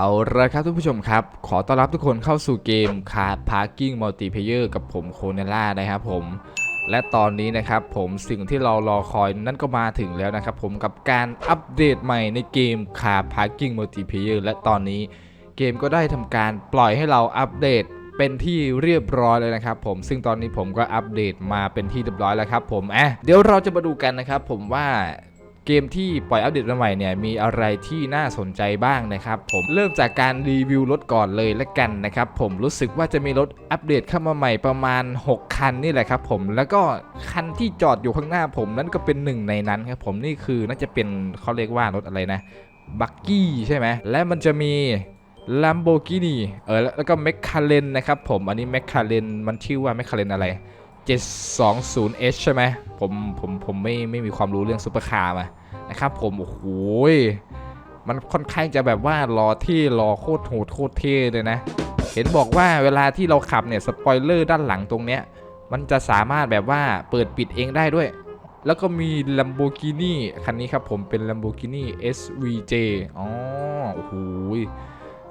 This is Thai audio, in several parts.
เอาละครับท่านผู้ชมครับ ขอต้อนรับทุกคนเข้าสู่เกม Car Parking Multiplayer กับผมโคเนล่านะครับผม และตอนนี้นะครับผมสิ่งที่เรารอคอยนั่นก็มาถึงแล้วนะครับผมกับการอัปเดตใหม่ในเกม Car Parking Multiplayer และตอนนี้เกมก็ได้ทำการปล่อยให้เราอัปเดตเป็นที่เรียบร้อยเลยนะครับผมซึ่งตอนนี้ผมก็อัปเดตมาเป็นที่เรียบร้อยแล้วครับผมอะเดี๋ยวเราจะมาดูกันนะครับผมว่า เกมที่ปล่อยอัปเดตมาใหม่เนี่ยมีอะไรที่น่าสนใจบ้างนะครับผมเริ่มจากการรีวิวรถก่อนเลยละกันนะครับผมรู้สึกว่าจะมีรถอัปเดตเข้ามาใหม่ประมาณ 6 คันนี่แหละครับผมแล้วก็คันที่จอดอยู่ข้างหน้าผมนั่นก็เป็นหนึ่งในนั้นครับผมนี่คือน่าจะเป็นเขาเรียกว่ารถอะไรนะบักกี้ใช่ไหมและมันจะมี Lamborghini เออแล้วแล้วก็ m c l a r e n นะครับผมอันนี้ m c l a r e n มันชื่อว่า m c l a r e n อะไร 720H ใช่ไหมผมผมผมไม่ไม่มีความรู้เรื่องซุปเปอร์คาร์มา นะครับผม โอ้โหมันค่อนข้างจะแบบว่ารอที่รอโคตรโหดโคตรเท่เลยนะ เห็นบอกว่าเวลาที่เราขับเนี่ยสปอยเลอร์ด้านหลังตรงเนี้ย มันจะสามารถแบบว่าเปิดปิดเองได้ด้วย แล้วก็มี Lamborghini คันนี้ครับผมเป็น Lamborghini SVJ อ๋อ โอ้โห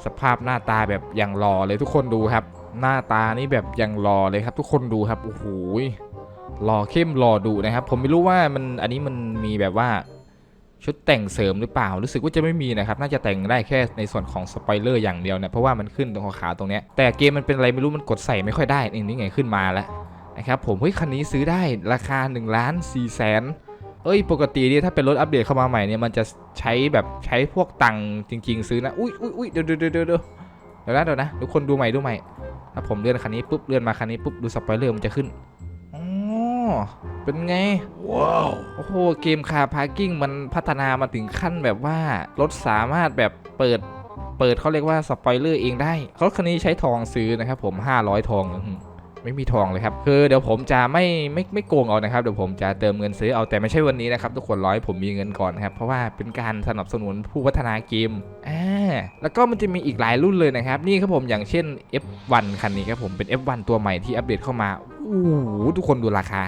สภาพหน้าตาแบบอย่างหล่อเลยทุกคนดูครับ หน้าตานี่แบบอย่างหล่อเลยครับ ทุกคนดูครับ โอ้โห หล่อเข้มหล่อดุนะครับ ผมไม่รู้ว่ามันอันนี้มันมีแบบว่า ชุดแต่งเสริมหรือเปล่า รู้สึกว่าจะไม่มีนะครับ น่าจะแต่งได้แค่ในส่วนของสปอยเลอร์อย่างเดียวเนี่ยเพราะว่ามันขึ้นตรงขาวตรงเนี้ย แต่เกมมันเป็นอะไรไม่รู้มันกดใส่ไม่ค่อยได้นี่นี่ไงขึ้นมาแล้วนะครับผมเฮ้ยคันนี้ซื้อได้ราคา1ล้าน4แสนเอ้ยปกติเนี่ยถ้าเป็นรถอัปเดตเข้ามาใหม่เนี่ยมันจะใช้แบบใช้พวกตังค์จริง ๆ ซื้อนะอุ้ยอุ้ยอุ้ยเดี๋ยวเดี๋ยวเดี๋ยวเดี๋ยวเดี๋ยวนะเดี๋ยวนะทุกคนดูใหม่ดูใหม่ถ้าผมเลื่อนคันนี้ปุ๊บเลื่อนมาคันนี้ปุ๊บดูสปอยเลอร์มันจะขึ้น เป็นไง ว้าว โอ้โห เกมคาร์พาร์กิ้งมันพัฒนามาถึงขั้นแบบว่า รถสามารถแบบเปิด เปิดเขาเรียกว่าสปอยเลอร์เองได้รถคันนี้ใช้ทองซื้อนะครับผม 500 ทองอื้อหือ ไม่มีทองเลยครับคือเดี๋ยวผมจะไม่ไม่ไม่โกงเอานะครับเดี๋ยวผมจะเติมเงินซื้อเอาแต่ไม่ใช่วันนี้นะครับทุกคนร้อยผมมีเงินก่อนนะครับเพราะว่าเป็นการสนับสนุนผู้พัฒนาเกมอ่าแล้วก็มันจะมีอีกหลายรุ่นเลยนะครับนี่ครับผมอย่างเช่น F1 คันนี้ครับผมเป็น F1 ตัวใหม่ที่อัปเดตเข้ามาโอ้โหทุกคนดูราคา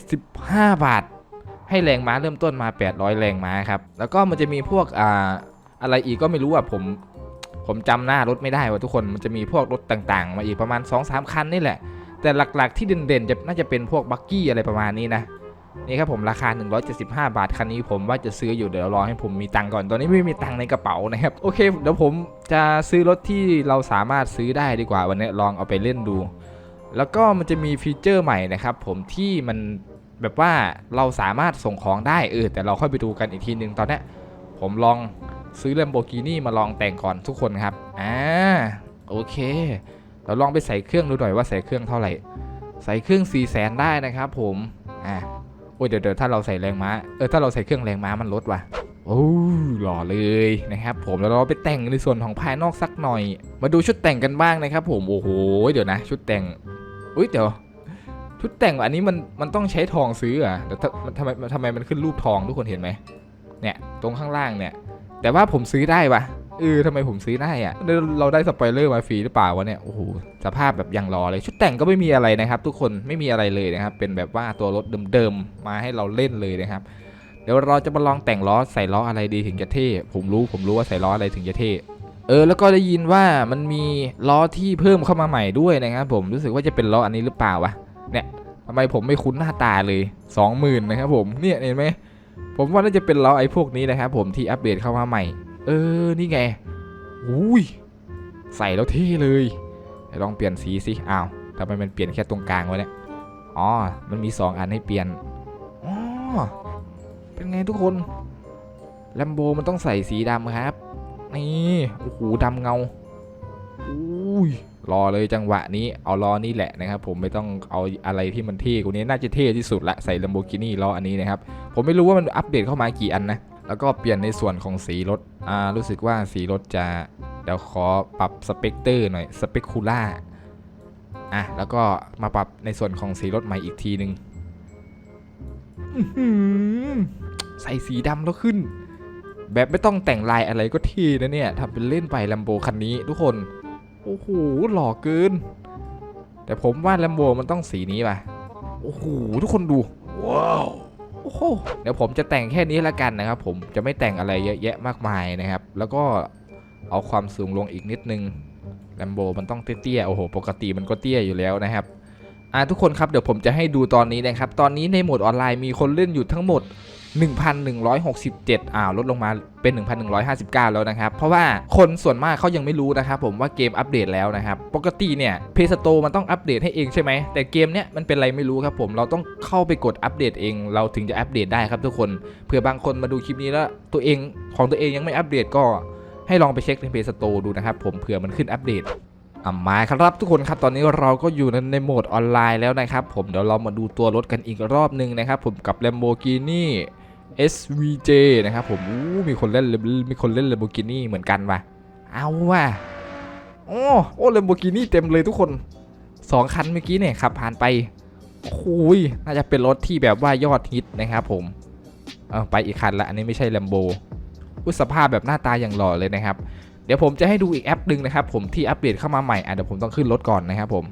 475 บาท ให้แรงม้าเริ่มต้นมา 800 แรงม้าครับแล้วก็มันจะมีพวกอ่าอะไรอีกก็ไม่รู้อะผม ผมจำหน้ารถไม่ได้ว่าทุกคนมันจะมีพวกรถต่างๆ มาอีกประมาณ 2-3 คันนี่แหละ แต่หลักๆที่เด่นๆจะน่าจะเป็นพวกบักกี้อะไรประมาณนี้นะนี่ครับผมราคา 175 บาท คันนี้ผมว่าจะซื้ออยู่เดี๋ยวรอให้ผมมีตังก่อน ตอนนี้ไม่มีตังในกระเป๋านะครับ โอเค เดี๋ยวผมจะซื้อรถที่เราสามารถซื้อได้ดีกว่าวันนี้ลองเอาไปเล่นดู แล้วก็มันจะมีฟีเจอร์ใหม่นะครับผมที่มันแบบว่าเราสามารถส่งของได้เออแต่เราค่อยไปดูกันอีกทีนึงตอนนี้ผมลอง ซื้อ Lamborghini มาลองแต่งก่อนทุกคนครับ อ่า โอเค เราลองไปใส่เครื่องดูหน่อยว่าใส่เครื่องเท่าไหร่ ใส่เครื่อง4 0 0แสนได้นะครับผม อ่าโอ้ยเดี๋ยวเดี๋ยวถ้าเราใส่แรงม้า เออถ้าเราใส่เครื่องแรงม้ามันลดว่ะ โอ้หล่อเลยนะครับผม แล้วเราไปแต่งในส่วนของภายนอกสักหน่อย มาดูชุดแต่งกันบ้างนะครับผม โอ้โห เดี๋ยวนะ ชุดแต่ง อุ้ยเดี๋ยวชุดแต่งอันนี้มันมันต้องใช้ทองซื้ออะแต่ทำไมทำไมมันขึ้นรูปทองทุกคนเห็นไหมเนี่ยตรงข้างล่างเนี่ย แต่ว่าผมซื้อได้ปะเออทำไมผมซื้อได้อะเราเราได้สปอยเลอร์มาฟรีหรือเปล่าวะเนี่ย โอ้โห สภาพแบบยังรอเลย ชุดแต่งก็ไม่มีอะไรนะครับ ทุกคน ไม่มีอะไรเลยนะครับ เป็นแบบว่าตัวรถเดิมๆ มาให้เราเล่นเลยนะครับ เดี๋ยวเราจะมาลองแต่งล้อใส่ล้ออะไรดีถึงจะเท่ ผมรู้ ผมรู้ว่าใส่ล้ออะไรถึงจะเท่เออแล้วก็ได้ยินว่ามันมีล้อที่เพิ่มเข้ามาใหม่ด้วยนะครับผมรู้สึกว่าจะเป็นล้ออันนี้หรือเปล่าวะเนี่ยทำไมผมไม่คุ้นหน้าตาเลย 20,000นะครับผมเนี่ยเห็นไหม ผมว่าน่าจะเป็นล้อไอ้พวกนี้นะครับผมที่อัปเดตเข้ามาใหม่ เออ นี่ไง อุ้ย ใส่แล้วเท่เลยลองเปลี่ยนสีสิอ้าวทำไมมันเปลี่ยนแค่ตรงกลางวะเนี่ย อ๋อ มันมี 2 อันให้เปลี่ยน อ๋อ เป็นไงทุกคนแลมโบมันต้องใส่สีดำครับ นี่ โอ้โหดำเงา อุ้ยรอเลยจังหวะนี้เอาล้อนี่แหละนะครับผมไม่ต้องเอาอะไรที่มันเท่กว่านี้น่าจะเท่ที่สุดละใส่ Lamborghini ล้ออันนี้นะครับผมไม่รู้ว่ามันอัปเดตเข้ามากี่อันนะแล้วก็เปลี่ยนในส่วนของสีรถอ่ารู้สึกว่าสีรถจะเดี๋ยวขอปรับสเปกเตอร์หน่อยสเปคคูล่าอะแล้วก็มาปรับในส่วนของสีรถใหม่อีกทีหนึ่งใส่สีดำแล้วขึ้น แบบไม่ต้องแต่งลายอะไรก็เทีนะเนี่ยทำเป็นเล่นไปลัมโบคันนี้ทุกคน โอ้โหหล่อเกิน แต่ผมว่าลัมโบมันต้องสีนี้ป่ะ โอ้โหทุกคนดู ว้าว โอ้โห เดี๋ยวผมจะแต่งแค่นี้ละกันนะครับ ผมจะไม่แต่งอะไรเยอะแยะมากมายนะครับ แล้วก็เอาความสูงลงอีกนิดนึงแลมโบมันต้องเตี้ยๆ โอ้โห ปกติมันก็เตี้ยอยู่แล้วนะครับ อ่าทุกคนครับ เดี๋ยวผมจะให้ดูตอนนี้นะครับ ตอนนี้ในโหมดออนไลน์มีคนเล่นอยู่ทั้งหมด 1,167อ่าลดลงมาเป็น 1,159 แล้วนะครับ เพราะว่าคนส่วนมากเขายังไม่รู้นะครับผมว่าเกมอัปเดตแล้วนะครับ ปกติเนี่ยเพสโตมันต้องอัปเดตให้เองใช่ไหม แต่เกมเนี้ยมันเป็นอะไรไม่รู้ครับผมเราต้องเข้าไปกดอัปเดตเอง เราถึงจะอัปเดตได้ครับทุกคน เผื่อบางคนมาดูคลิปนี้แล้วตัวเองของตัวเองยังไม่อัปเดตก็ให้ลองไปเช็คในเพสโตดูนะครับผมเผื่อมันขึ้นอัปเดตอะมาครับทุกคนครับตอนนี้เราก็อยู่ในในโหมดออนไลน์แล้วนะครับผมเดี๋ยวเรามาดูตัวรถกันอีกรอบหนึ่งนะครับผมกับ Lamborghini SVJ นะครับผมอู้มีคนเล่นมีคนเล่น Lamborghini เหมือนกันว่ะ เอาว่ะโอ้โอ้ Lamborghini เต็มเลยทุกคนสองคันเมื่อกี้เนี่ยขับผ่านไปโอ้โหยน่าจะเป็นรถที่แบบว่ายอดฮิตนะครับผมเอาไปอีกคันละอันนี้ไม่ใช่ Lambo อุยสภาพแบบหน้าตาอย่างหล่อเลยนะครับ เดี๋ยวผมจะให้ดูอีกแอปหนึ่งนะครับผมที่อัปเดตเข้ามาใหม่อะเดี๋ยวผมต้องขึ้นรถก่อนนะครับผม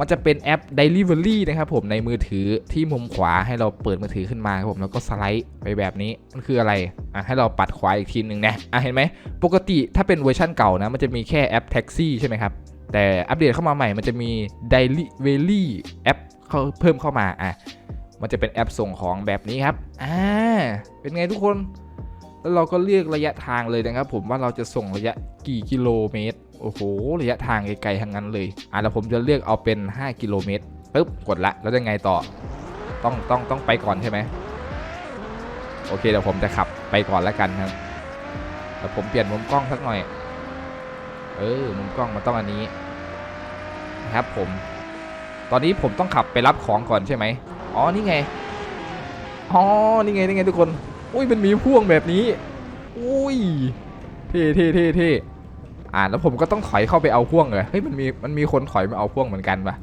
มันจะเป็นแอป Delivery นะครับผมในมือถือที่มุมขวาให้เราเปิดมือถือขึ้นมาครับผมแล้วก็สไลด์ไปแบบนี้มันคืออะไรอะให้เราปัดขวาอีกทีหนึ่งนะอะเห็นไหมปกติถ้าเป็นเวอร์ชั่นเก่านะมันจะมีแค่แอปแท็กซี่ใช่ไหมครับแต่อัปเดตเข้ามาใหม่มันจะมี Delivery แอปเขาเพิ่มเข้ามาอะมันจะเป็นแอปส่งของแบบนี้ครับอ่าเป็นไงทุกคนแล้วเราก็เลือกระยะทางเลยนะครับผมว่าเราจะส่งระยะกี่กิโลเมตร โอ้โห ระยะทางไกลๆทั้งนั้นเลย อะแล้วผมจะเลือกเอาเป็น 5 กิโลเมตรปึ๊บ กดละ แล้วยังไงต่อ ต้อง ต้อง ต้องไปก่อนใช่ไหม โอเค เดี๋ยวผมจะขับไปก่อนแล้วกันครับแต่ผมเปลี่ยนมุมกล้องสักหน่อย เออ มุมกล้องมันต้องอันนี้นะครับผม ตอนนี้ผมต้องขับไปรับของก่อนใช่ไหมอ๋อ นี่ไง อ๋อ นี่ไง นี่ไงทุกคน อุ้ยมันมีพ่วงแบบนี้ อุ้ย เท่เท่เท่เท่ อ่าแล้วผมก็ต้องถอยเข้าไปเอาพ่วงเลยเฮ้ยมันมีมันมีคนถอยมาเอาพ่วงเหมือนกันปะ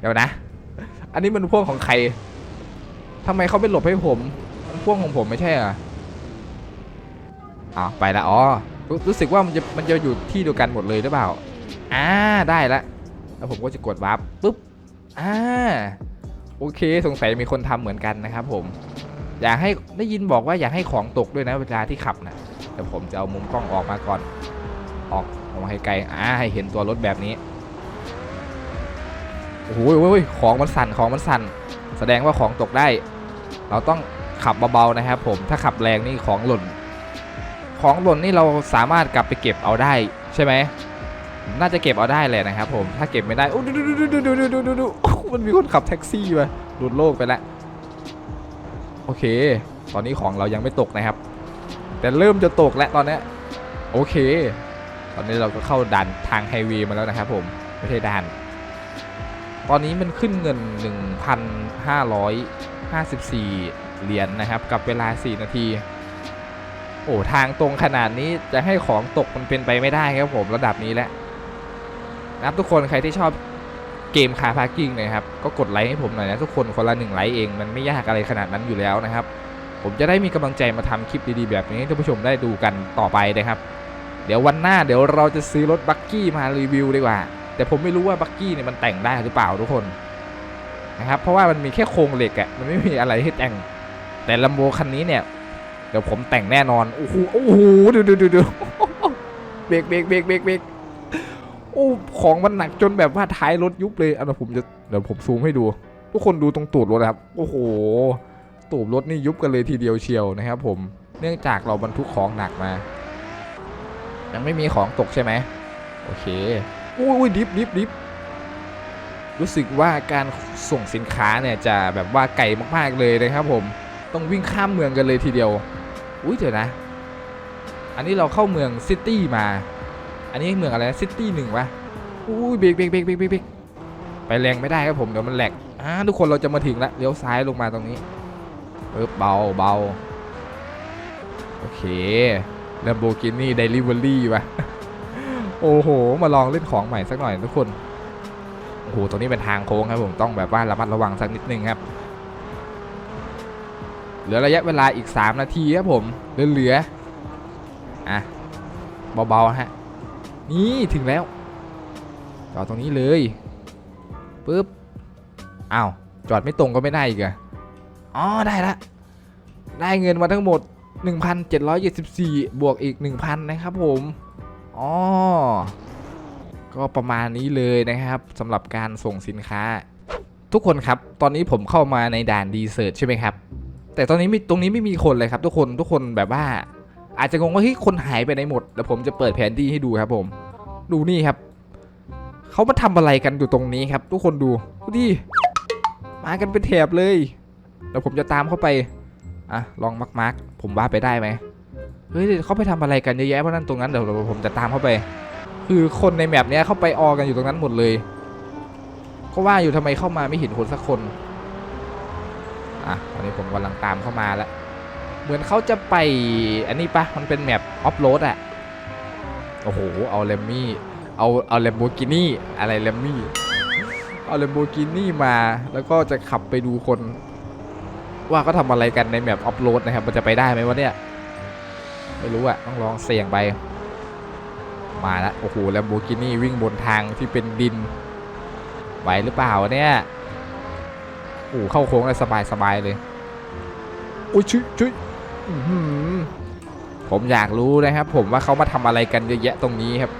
เดี๋ยวนะ อันนี้มันพ่วงของใครทำไมเขาไม่หลบให้ผมมันพ่วงของผมไม่ใช่เหรออ้าวไปละอ๋อรู้รู้สึกว่ามันจะมันจะอยู่ที่เดียวกันหมดเลยหรือเปล่าอ่าได้ละแล้วผมก็จะกดวาร์ปปุ๊บอ่าโอเคสงสัยมีคนทำเหมือนกันนะครับผม อยากให้ได้ยินบอกว่าอยากให้ของตกด้วยนะเวลาที่ขับนะแต่ผมจะเอามุมกล้องออกมาก่อน ออกออกมาให้ไกลอ่าให้เห็นตัวรถแบบนี้โอ้โหโอ้ยของมันสั่นของมันสั่น แสดงว่าของตกได้ เราต้องขับเบาๆนะครับผมถ้าขับแรงนี่ของหล่น ของหล่นนี่เราสามารถกลับไปเก็บเอาได้ใช่ไหมน่าจะเก็บเอาได้เลยนะครับผมถ้าเก็บไม่ได้โอ้ดูดูดูดูดูดูดูดูมันมีคนขับแท็กซี่ไปหลุดโลกไปแล้วโอเค ตอนนี้ของเรายังไม่ตกนะครับ แต่เริ่มจะตกแล้วตอนนี้โอเค อนนี้เราก็เข้าด่านทางไฮเวย์มาแล้วนะครับผมไม่ใช่ด่าน ตอนนี้มันขึ้นเงิน 1,554 เหรียญนะครับ กับเวลา 4 นาที โอ้ทางตรงขนาดนี้จะให้ของตกมันเป็นไปไม่ได้ครับผมระดับนี้แล้วนะครับทุกคนใครที่ชอบเกมคาพาร์กิ้งนะครับ ก็กดไลค์ให้ผมหน่อยนะทุกคนคนละหนึ่งไลค์เองมันไม่ยากอะไรขนาดนั้นอยู่แล้วนะครับ ผมจะได้มีกำลังใจมาทำคลิปดีๆแบบนี้ให้ท่านผู้ชมได้ดูกันต่อไปนะครับ ดี๋ยววันหน้าเดี๋ยวเราจะซื้อรถบักกี้มารีวิวดีกว่า แต่ผมไม่รู้ว่าบักกี้เนี่ยมันแต่งได้หรือเปล่าทุกคนนะครับเพราะว่ามันมีแค่โครงเหล็กอะมันไม่มีอะไรให้แต่ง แต่ลัมโบคันนี้เนี่ยเดี๋ยวผมแต่งแน่นอนโอ้โหโอ้โหดูดูดูดูเบรกเบรกเบรกเบรกเบรกโอ้ของมันหนักจนแบบว่าท้ายรถยุบเลยเอาเดี๋ยวผมจะเดี๋ยวผมซูมให้ดู ทุกคนดูตรงตูดรถนะครับโอ้โหตูดรถนี่ยุบกันเลยทีเดียวเชียวนะครับ ผมเนื่องจากเราบรรทุกของหนักมา ยังไม่มีของตกใช่ไหมโอเคอุ้ยดิฟดิฟดิฟรู้สึกว่าการส่งสินค้าเนี่ยจะแบบว่าไกลมากๆเลยนะครับผมต้องวิ่งข้ามเมืองกันเลยทีเดียวอุ้ยเดี๋ยวนะ อันนี้เราเข้าเมืองซิตี้มา อันนี้เมืองอะไรซิตี้หนึ่งวะอุ้ยเบรกเบรกเบรกเบรกเบรกเบรกไปแรงไม่ได้ครับผมเดี๋ยวมันแหลกอ่าทุกคนเราจะมาถึงแล้วเลี้ยวซ้ายลงมาตรงนี้เออเบาเบาโอเค Lamborghini Delivery วะโอ้โห มาลองเล่นของใหม่สักหน่อยทุกคน โอ้โห ตรงนี้เป็นทางโค้งครับผมต้องแบบว่าระมัดระวังสักนิดนึงครับ เหลือระยะเวลาอีก 3 นาทีครับผม เหลือๆอะเบาๆฮะ นี่ถึงแล้วจอดตรงนี้เลยปึ๊บอ้าวจอดไม่ตรงก็ไม่ได้อีกอะอ๋อได้ละ ได้เงินมาทั้งหมด 1,774 บวกอีก 1,000 นะครับผมอ๋อก็ประมาณนี้เลยนะครับสำหรับการส่งสินค้า ทุกคนครับ ตอนนี้ผมเข้ามาในด่านดีเซิร์ชใช่ไหมครับ แต่ตอนนี้ม่ตรงนี้ไม่มีคนเลยครับทุกคนทุกคนแบบว่า อาจจะงงว่าเฮ้ยคนหายไปไหนหมดเดี๋ยวผมจะเปิดแผนที่ให้ดูครับผม ดูนี่ครับเขามาทำอะไรกันอยู่ตรงนี้ครับ ทุกคนดูดูดิมากันเป็นแถบเลยเดี๋ยวผมจะตามเข้าไป อะลองมาร์กมาร์กผมว่าไปได้ไหมเฮ้ยเขาไปทำอะไรกันเยอะแยะเพราะนั้นตรงนั้นเดี๋ยวผมจะตามเข้าไป คือคนในแมปเนี้ยเข้าไปออกันอยู่ตรงนั้นหมดเลยก็ว่าอยู่ทำไมเข้ามาไม่เห็นคนสักคนอะตอนนี้ผมกำลังตามเข้ามาแล้วเหมือนเขาจะไปอันนี้ปะมันเป็นแมปออฟโรดอะโอ้โหเอาเลมมี่เอาเอาเลมโบกินี่อะไรเลมมี่เอาเลมโบกินี่มาแล้วก็จะขับไปดูคน ว่าเขาทำอะไรกันในแมปออฟโรดนะครับ มันจะไปได้ไหมวะเนี่ย ไม่รู้อะต้องลองเสี่ยงไป มาล้วโอ้โหแลมโบกินี่วิ่งบนทางที่เป็นดินไหวหรือเปล่าเนี่ยโอ้เข้าโค้งได้สบายสบายเลยโอ้ยชุยชุยอื้อหือผมอยากรู้นะครับ ผมว่าเขามาทำอะไรกันเยอะแยะตรงนี้ครับ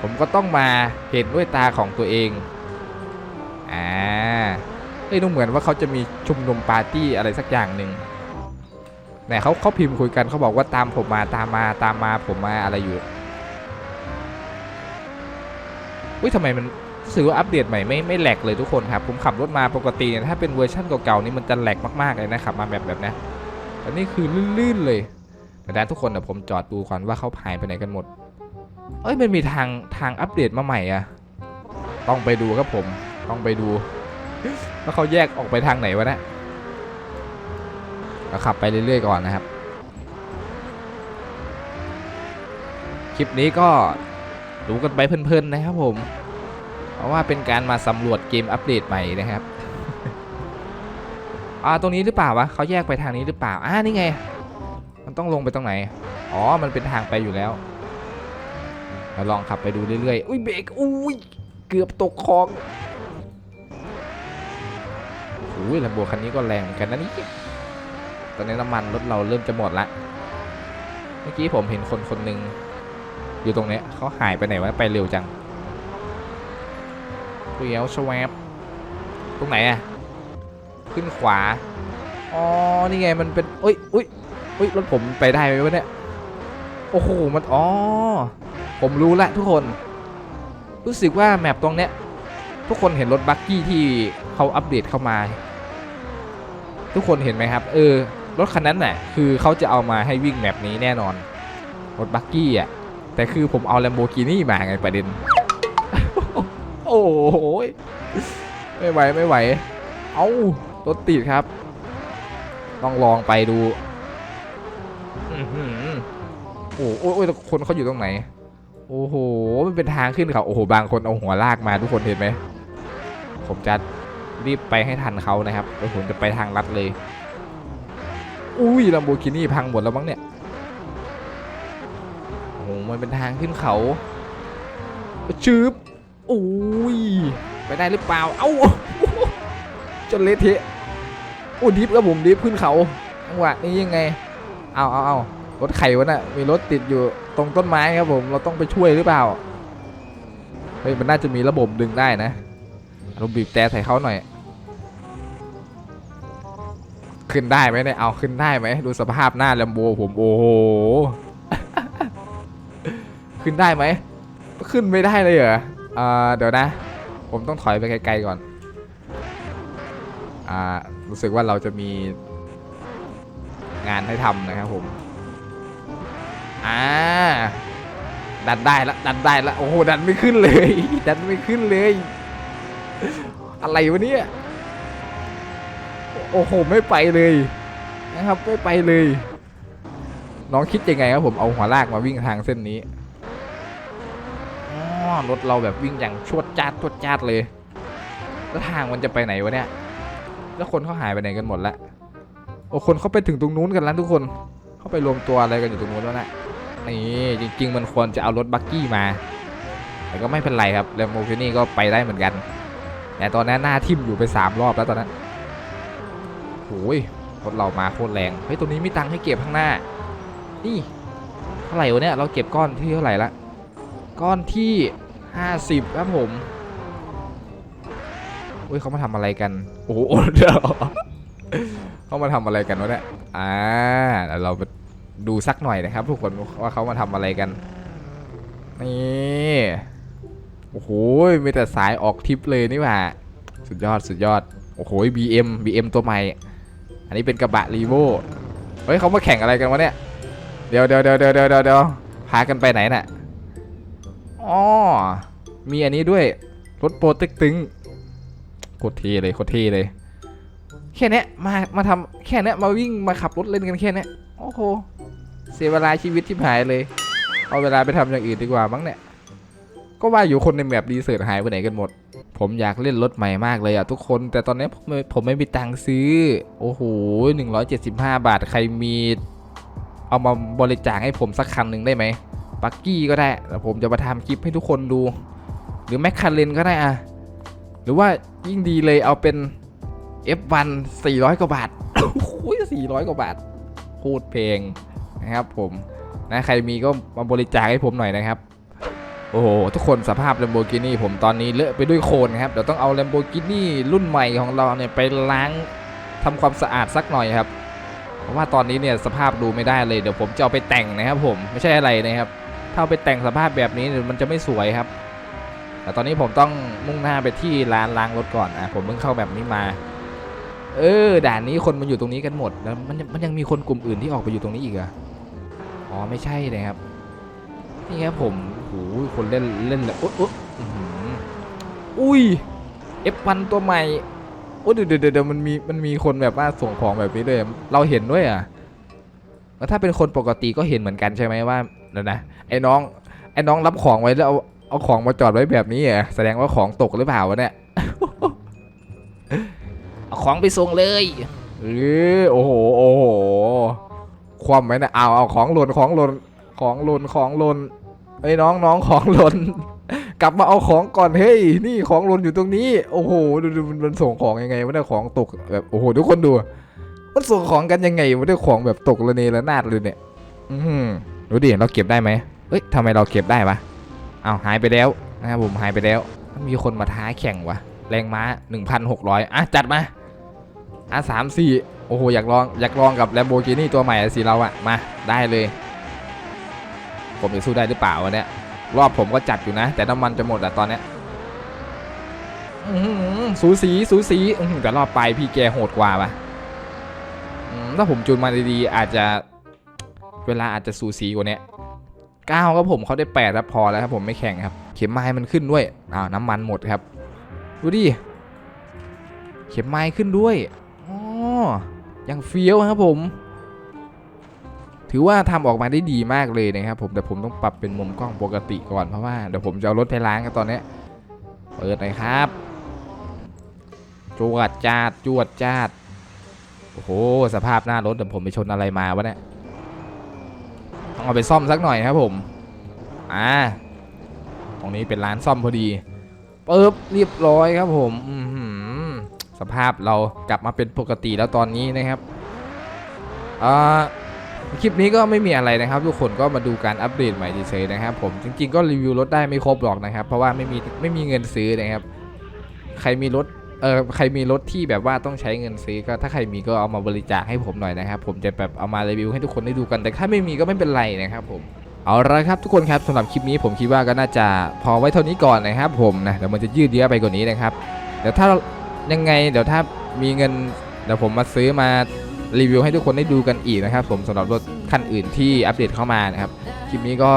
ผมก็ต้องมาเห็นด้วยตาของตัวเอง เฮ้ยดูเหมือนว่าเขาจะมีชุมนุมปาร์ตี้อะไรสักอย่างหนึ่งแต่เขาเขาพิมพ์คุยกันเขาบอกว่าตามผมมาตามมาตามมาผมมาอะไรอยู่อุ้ยทำไมมันรู้สึกว่าอัปเดตใหม่ไม่ไม่แหลกเลยทุกคนครับ ผมขับรถมาปกติเนี่ยถ้าเป็นเวอร์ชั่นเก่าๆนี่มันจะแหลกมากๆเลยนะครับมาแบบแบบนี้ยแต่นี่คือลื่นๆเลยแต่ด้านทุกคนเดี๋ยวผมจอดดูก่อนว่าเขาหายไปไหนกันหมด เอ้ยมันมีทางทางอัปเดตมาใหม่อะต้องไปดูครับผมต้องไปดู ว่าเขาแยกออกไปทางไหนวะนะเราขับไปเรื่อยๆก่อนนะครับ คลิปนี้ก็ดูกันไปเพลินๆนะครับผม เพราะว่าเป็นการมาสำรวจเกมอัปเดตใหม่นะครับอ่าตรงนี้หรือเปล่าวะเขาแยกไปทางนี้หรือเปล่าอ่านี่ไง มันต้องลงไปตรงไหน อ๋อ มันเป็นทางไปอยู่แล้วเราลองขับไปดูเรื่อยๆ อุ้ยเบรกอุ้ย เกือบตกคลอง อุ้ยลำโบคันนี้ก็แรงเหมือนกันนะนี่ตอนนี้น้ำมันรถเราเริ่มจะหมดละเมื่อกี้ผมเห็นคนคนหนึ่งอยู่ตรงเนี้ยเขาหายไปไหนวะไปเร็วจังเลี้ยวสวปตรงไหนอะขึ้นขวาอ๋อนี่ไงมันเป็นอุ้ยอุ้ยอุ้ยรถผมไปได้ไหมวะเนี่ยโอ้โหมันอ๋อผมรู้ละทุกคน รู้สึกว่าแมปตรงเนี้ยทุกคนเห็นรถบักกี้ที่เขาอัปเดตเข้ามา ทุกคนเห็นไหมครับเออรถคันนั้นน่ะคือเขาจะเอามาให้วิ่งแมปนี้แน่นอนรถบักกี้อะแต่คือผมเอา Lamborghini มาไงประเด็น โอ้โหไม่ไหวไม่ไหว เอารถติดครับ ต้องลองไปดูโอ้โหโอ้ยคนเขาอยู่ตรงไหน โอ้โห มันเป็นทางขึ้นเขาโอ้โห บางคนเอาหัวลากมาทุกคนเห็นไหม ผมจะ รีบไปให้ทันเขานะครับแล้วผมจะไปทางลัดเลย อุ้ยลัมโบกินี่พังหมดแล้วมั้งเนี่ยโอ้โหมันเป็นทางขึ้นเขาชืบอุ้ยไปได้หรือเปล่า เอ้าจนเละเทะโอ้ดิฟแล้วผมดิฟขึ้นเขาจังหวะนี้ยังไง เอาเอาเอารถไขวะน่ะมีรถติดอยู่ตรงต้นไม้ครับผมเราต้องไปช่วยหรือเปล่าเฮ้ยมันน่าจะมีระบบดึงได้นะเราบีบแต่ใส่เขาหน่อย ขึ้นได้ไหมเนี่ยเอาขึ้นได้ไหมดูสภาพหน้าแลมโบผมโอ้โหขึ้นได้ไหมขึ้นไม่ได้เลยเหรออ่าเดี๋ยวนะ ผมต้องถอยไปไกลๆก่อนอ่ารู้สึกว่าเราจะมีงานให้ทำนะครับผมอ่าดันได้ละดันได้ละโอ้โหดันไม่ขึ้นเลย ดันไม่ขึ้นเลย อะไรวะเนี่ย โอ้โหไม่ไปเลยนะครับไม่ไปเลย น้องคิดยังไงครับผมเอาหัวลากมาวิ่งทางเส้นนี้รถเราแบบวิ่งอย่างชวดจ้าดชวดจ้าดเลย แล้วทางมันจะไปไหนวะเนี่ย แล้วคนเขาหายไปไหนกันหมดละโอ้คนเขาไปถึงตรงนู้นกันแล้วทุกคนเขาไปรวมตัวอะไรกันอยู่ตรงนู้นแล้วนะนี่จริง ๆ มันควรจะเอารถบักกี้มา แต่ก็ไม่เป็นไรครับแล้วโมคินี่ก็ไปได้เหมือนกัน แต่ตอนนั้นหน้าทิ่มอยู่ไปสามรอบแล้วตอนนั้น โอ้ยรถเรามาโคตรแรง เฮ้ยตัวนี้มีตังค์ให้เก็บข้างหน้า นี่ เท่าไหร่วะเนี่ย เราเก็บก้อนที่เท่าไหร่ละ ก้อนที่ 50 ครับผมอุ้ยเขามาทำอะไรกัน โอ้โหเดี๋ยวเขามาทำอะไรกันวะเนี่ย อ่าเดี๋ยวเราไปดูสักหน่อยนะครับทุกคนว่าเขามาทำอะไรกัน นี่ โอ้โห มีแต่สายออกทิปเลยนี่หว่า สุดยอด สุดยอด โอ้โห BM BM ตัวใหม่ อันนี้เป็นกระบะรีโวเฮ้ยเขามาแข่งอะไรกันวะเนี่ย เดี๋ยวเดี๋ยวเดี๋ยวเดี๋ยวเดี๋ยวเดี๋ยวพากันไปไหนน่ะอ๋อมีอันนี้ด้วยรถโปรต็กตึงโคตรเท่เลยโคตรเท่เลย แค่นี้มามาทำแค่นี้มาวิ่งมาขับรถเล่นกันแค่นี้โอ้โหเสียเวลาชีวิตที่หายเลย เอาเวลาไปทำอย่างอื่นดีกว่ามั้งเนี่ยก็ว่าอยู่คนในแมปดีเสิร์ตหายไปไหนกันหมด ผมอยากเล่นรถใหม่มากเลยอะทุกคน แต่ตอนนี้ผมไม่ผมไม่มีตังค์ซื้อ โอ้โหหนึ่งร้อยเจ็ดสิบห้าบาทใครมี เอามาบริจาคให้ผมสักคันหนึ่งได้ไหมปักกี้ก็ได้แต่ผมจะมาทำคลิปให้ทุกคนดู หรือแมคคาเรนก็ได้อะหรือว่ายิ่งดีเลยเอาเป็น F1 400 กว่าบาทโอ้ย400 กว่าบาทโคตรเพลงนะครับผมนะใครมีก็มาบริจาคให้ผมหน่อยนะครับ โอ้โห ทุกคนสภาพ Lamborghini ผมตอนนี้เลอะไปด้วยโคลนครับ เดี๋ยวต้องเอา Lamborghini รุ่นใหม่ของเราเนี่ยไปล้างทำความสะอาดสักหน่อยครับ เพราะว่าตอนนี้เนี่ยสภาพดูไม่ได้เลย เดี๋ยวผมจะเอาไปแต่งนะครับผมไม่ใช่อะไรนะครับ ถ้าเอาไปแต่งสภาพแบบนี้มันจะไม่สวยครับ แต่ตอนนี้ผมต้องมุ่งหน้าไปที่ร้านล้างรถก่อนอะผมเพิ่งเข้าแบบนี้มา เออ ด่านนี้คนมันอยู่ตรงนี้กันหมดแล้วมันยังมันยังมีคนกลุ่มอื่นที่ออกไปอยู่ตรงนี้อีกอะอ๋อไม่ใช่นะครับนี่ครับผม หคนเล่นเล่นเลยอุ๊ยอุ๊ยอื้อหืออุ้ย F1 ตัวใหม่โอ้เดี๋ยวเดี๋ยวเดี๋ยวมันมีมันมีคนแบบว่าส่งของแบบนี้ด้วยเราเห็นด้วยอะแล้วถ้าเป็นคนปกติก็เห็นเหมือนกันใช่ไหมว่าเดี๋ยวนะไอ้น้องไอ้น้องรับของไว้แล้วเอาเอาของมาจอดไว้แบบนี้อะแสดงว่าของตกหรือเปล่าวะเนี่ยเอาของไปส่งเลยเออโอ้โหโอ้โหความไหมนะเอาเอาของหล่นของหล่นของหล่นของหล่น ไอ้น้องน้องของหล่น กลับมาเอาของก่อนเฮ้ยนี่ของหล่นอยู่ตรงนี้ โอ้โหดูดูมันส่งของยังไงมันได้ของตกแบบโอ้โหทุกคนดูมันส่งของกันยังไงมันได้ของแบบตกระเนระนาดเลยเนี่ย อือดูดิเราเก็บได้ไหมเอ้ยทำไมเราเก็บได้ปะเอาหายไปแล้วนะครับผมหายไปแล้ว มีคนมาท้าแข่งวะแรงม้า 1,600 อะ จัดมา อะสามสี่โอ้โห อยากลอง อยากลองกับ Lamborghini ตัวใหม่สิเราอะมา ได้เลย ผมจะสู้ได้หรือเปล่าวะเนี่ยรอบผมก็จัดอยู่นะ แต่น้ำมันจะหมดอะตอนนี้สูสีสูสีแต่รอบไปพี่แกโหดกว่าปะถ้าผมจูนมาดีๆ อาจจะเวลาอาจจะสูสีกว่านี้เก้าครับผมเขาได้แปดแล้วพอแล้วครับผมไม่แข่งครับ เข็มไม้มันขึ้นด้วยอ้าวน้ำมันหมดครับ ดูดิเข็มไม้ขึ้นด้วยอ๋อยังเฟี้ยวครับผม ถือว่าทำออกมาได้ดีมากเลยนะครับผมแต่ผมต้องปรับเป็นมุมกล้องปกติก่อนเพราะว่าเดี๋ยวผมจะเอารถไปล้างกันตอนนี้เปิดหน่อยครับจวดจาดจวดจาดโอ้โหสภาพหน้ารถเดี๋ยวผมไปชนอะไรมาวะเนี่ยต้องเอาไปซ่อมสักหน่อยครับผมอ่าตรงนี้เป็นร้านซ่อมพอดีปึ๊บเรียบร้อยครับผมสภาพเรากลับมาเป็นปกติแล้วตอนนี้นะครับอ่า คลิปนี้ก็ไม่มีอะไรนะครับ ทุกคนก็มาดูการอัปเดตใหม่เฉยๆนะครับผมจริง ๆ ก็รีวิวรถได้ไม่ครบหรอกนะครับ เพราะว่าไม่มีไม่มีเงินซื้อนะครับ ใครมีรถเออใครมีรถที่แบบว่าต้องใช้เงินซื้อก็ถ้าใครมีก็เอามาบริจาคให้ผมหน่อยนะครับ ผมจะแบบเอามารีวิวให้ทุกคนได้ดูกันแต่ถ้าไม่มีก็ไม่เป็นไรนะครับผมเอาละครับทุกคนครับสำหรับคลิปนี้ผมคิดว่าก็น่าจะพอไว้เท่านี้ก่อนนะครับ ผมนะเดี๋ยวมันจะยืดเยื้อไปกว่านี้นะครับเดี๋ยวถ้ายังไงเดี๋ยวถ้ามีเงินเดี๋ยวผมมาซื้อมา รีวิวให้ทุกคนได้ดูกันอีกนะครับผมสำหรับรถคันอื่นที่อัปเดตเข้ามานะครับคลิปนี้ก็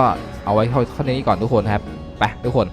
เอาไว้เท่านี้ก่อนทุกคนครับไปทุกคน